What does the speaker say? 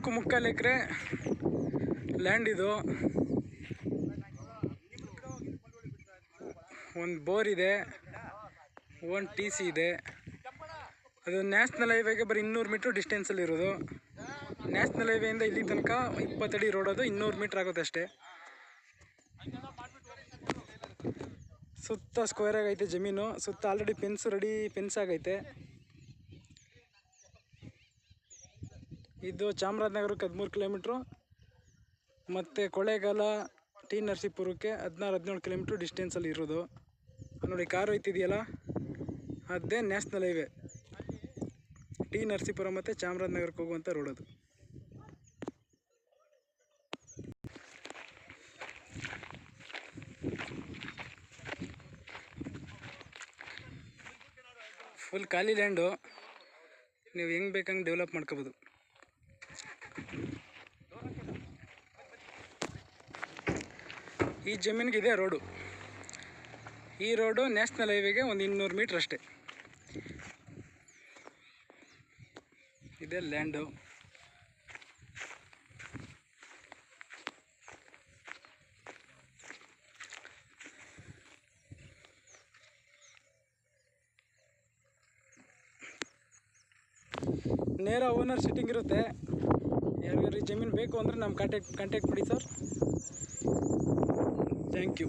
ನಾಲ್ಕು ಮುಕ್ಕಾಲು ಎಕರೆ ಲ್ಯಾಂಡ್ ಇದು. ಒಂದು ಬೋರ್ ಇದೆ, ಒಂದು ಟಿ ಸಿ ಇದೆ. ಅದು ನ್ಯಾಷನಲ್ ಹೈವೇಗೆ ಬರೀ ಇನ್ನೂರು ಮೀಟ್ರ್ ಡಿಸ್ಟೆನ್ಸಲ್ಲಿ ಇರೋದು. ನ್ಯಾಷನಲ್ ಹೈವೇಯಿಂದ ಇಲ್ಲಿ ತನಕ ಇಪ್ಪತ್ತಡಿ ಅದು, ಇನ್ನೂರು ಮೀಟ್ರ್ ಆಗುತ್ತೆ ಅಷ್ಟೇ. ಸುತ್ತ ಸ್ಕ್ವೇರ್ ಆಗೈತೆ ಜಮೀನು, ಸುತ್ತ ಆಲ್ರೆಡಿ ಫೆನ್ಸ್ ರೆಡಿ ಫೆನ್ಸ್ ಆಗೈತೆ. ಇದು ಚಾಮರಾಜನಗರಕ್ಕೆ ಹದಿಮೂರು ಕಿಲೋಮೀಟ್ರು ಮತ್ತು ಕೊಳ್ಳೇಗಾಲ ಟಿ ನರಸೀಪುರಕ್ಕೆ ಹದಿನಾರು, ಹದಿನೇಳು ಕಿಲೋಮೀಟ್ರ್ ಡಿಸ್ಟೆನ್ಸಲ್ಲಿ ಇರೋದು. ನೋಡಿ ಕಾರು ಐತಿದೆಯಲ್ಲ ಅದೇ ನ್ಯಾಷನಲ್ ಹೈವೇ ಟಿ ನರಸೀಪುರ ಮತ್ತು ಚಾಮರಾಜನಗರಕ್ಕೆ ಹೋಗುವಂಥ ರೋಡ್ ಅದು. ಫುಲ್ ಖಾಲಿ ಲ್ಯಾಂಡು ನೀವು ಹೆಂಗೆ ಬೇಕಂಗೆ ಡೆವಲಪ್ ಮಾಡ್ಕೋಬೋದು. ಈ ಜಮೀನಿಗೆ ಇದೆ ರೋಡು. ಈ ರೋಡು ನ್ಯಾಷನಲ್ ಹೈವೇಗೆ ಒಂದು ಇನ್ನೂರು ಮೀಟ್ರ್ ಅಷ್ಟೇ. ಇದೆ ಲ್ಯಾಂಡು. ನೇರ ಓನರ್ ಸಿಟ್ಟಿಂಗ್ ಇರುತ್ತೆ. ಯಾರಿಗಾರು ಜಮೀನು ಬೇಕು ಅಂದರೆ ನಮ್ಮ ಕಾಂಟ್ಯಾಕ್ಟ್ ಕಾಂಟ್ಯಾಕ್ಟ್ ಮಾಡಿ ಸರ್. Thank you